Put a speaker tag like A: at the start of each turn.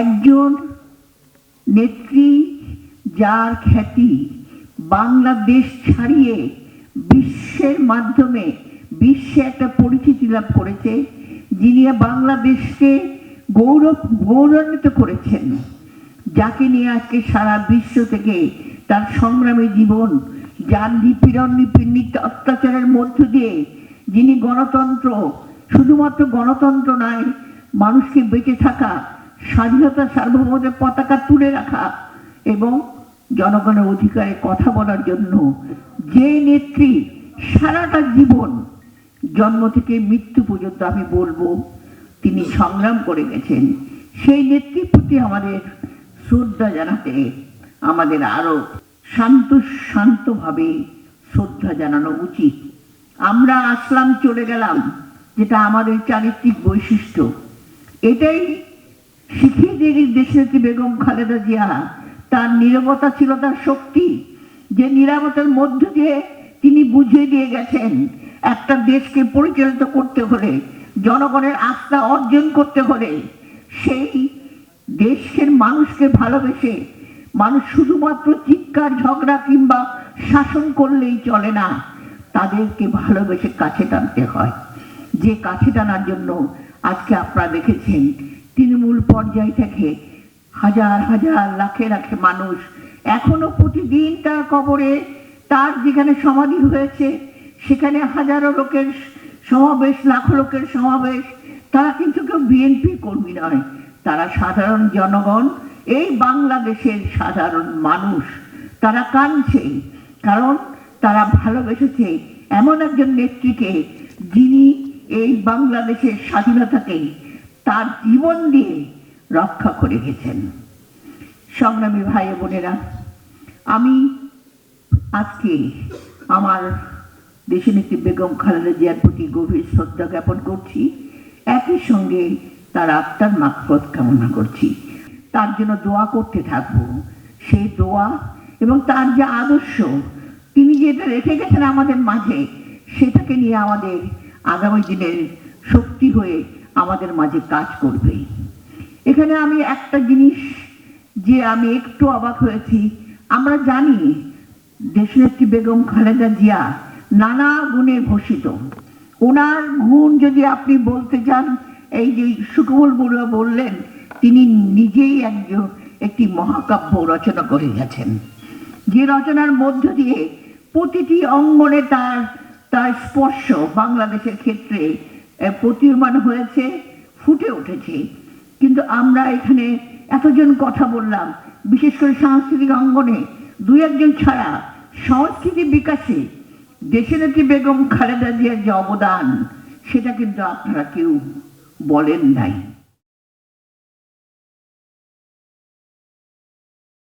A: একজন নেত্রী যার খ্যাতি বাংলাদেশ ছাড়িয়ে বিশ্বের মাধ্যমে বিশ্বে একটা পরিচিতি লাভ করেছে, যিনি বাংলাদেশকে গৌরব, গৌরবান্বিত করেছেন। যাকে নিয়ে আজকে সারা বিশ্ব থেকে তার সংগ্রামী জীবন যার নিপীড়ন নিপীড়িত অত্যাচারের মধ্য দিয়ে যিনি গণতন্ত্র, শুধুমাত্র গণতন্ত্র নয়, মানুষকে বেঁচে থাকা স্বাধীনতা সার্বভৌমত্বের পতাকা তুলে রাখা এবং জনগণের অধিকারে কথা বলার জন্য যে নেত্রী সারাটা জীবন জন্ম থেকে মৃত্যু পর্যন্ত আমি বলব, তিনি সংগ্রাম করে গেছেন। সেই নেত্রীর প্রতি আমাদের শ্রদ্ধা জানাতে, আমাদের আরও শান্ত, শান্তভাবে শ্রদ্ধা জানানো উচিত। আমরা আসলাম, চলে গেলাম, যেটা আমাদের চারিত্রিক বৈশিষ্ট্য। এটাই শিখিয়ে দিয়ে দেশের বেগম খালেদা জিয়া, তার নিরবতা ছিল তার শক্তি, যে নিরাপত্তার মধ্য দিয়ে তিনি বুঝিয়ে দিয়ে গেছেন একটা দেশকে পরিচালিত করতে হলে, জনগণের আস্থা অর্জন করতে হলে, সেই দেশের মানুষকে ভালোবেসে মানুষ শুধুমাত্র চিৎকার, ঝগড়া কিংবা শাসন করলেই চলে না, তাদেরকে ভালোবেসে কাছে টানতে হয়। যে কাছে টানার জন্য আজকে আপনারা দেখেছেন তৃণমূল পর্যায় থেকে হাজার হাজার, লাখে লাখে মানুষ এখনও প্রতিদিন তার কবরে, তার যেখানে সমাধি হয়েছে, সেখানে হাজারো লোকের সমাবেশ, লাখো লোকের সমাবেশ, তারা কিন্তু কেউ বিএনপি কর্মী নয়। তারা সাধারণ জনগণ, এই বাংলাদেশের সাধারণ মানুষ। তারা কাঁদছে, কারণ তারা ভালোবেসেছে এমন একজন নেত্রীকে যিনি এই বাংলাদেশের স্বাধীনতাকে তার জীবন দিয়ে রক্ষা করে গেছেন। সংগ্রামী ভাই বোনেরা, আমি আজকে আমার দেশনেত্রী বেগম খালেদা জিয়ার প্রতি গভীর শ্রদ্ধা জ্ঞাপন করছি। একই সঙ্গে তার আত্মার মাকফত কামনা করছি। তার জন্য দোয়া করতে থাকব। সেই দোয়া এবং তার যে আদর্শ, তিনি যেটা রেখে গেছেন আমাদের মাঝে, সেটাকে নিয়ে আমাদের আগামী দিনের শক্তি হয়ে আমাদের মাঝে কাজ করবে। এখানে আমি একটা জিনিস যে আমি একটু অবাক হয়েছি। আমরা জানি দেশনেত্রী বেগম খালেদা জিয়া নানা গুণে ভূষিত ওনার গুণ যদি আপনি বলতে চান, এই যে সুকমল বড়ুয়া বললেন, তিনি নিজেই একজন একটি মহাকাব্য রচনা করে গেছেন। যে রচনার মধ্য দিয়ে প্রতিটি অঙ্গনে তার তার স্পর্শ বাংলাদেশের ক্ষেত্রে প্রতীয়মান হয়েছে, ফুটে উঠেছে। কিন্তু আমরা এখানে এতজন কথা বললাম, বিশেষ করে সাংস্কৃতিক অঙ্গনে। দু একজন ছাড়া সংস্কৃতি বিকাশে দেশনেত্রী বেগম খালেদা জিয়ার যে অবদান, সেটা কিন্তু আপনারা কেউ বলেন নাই।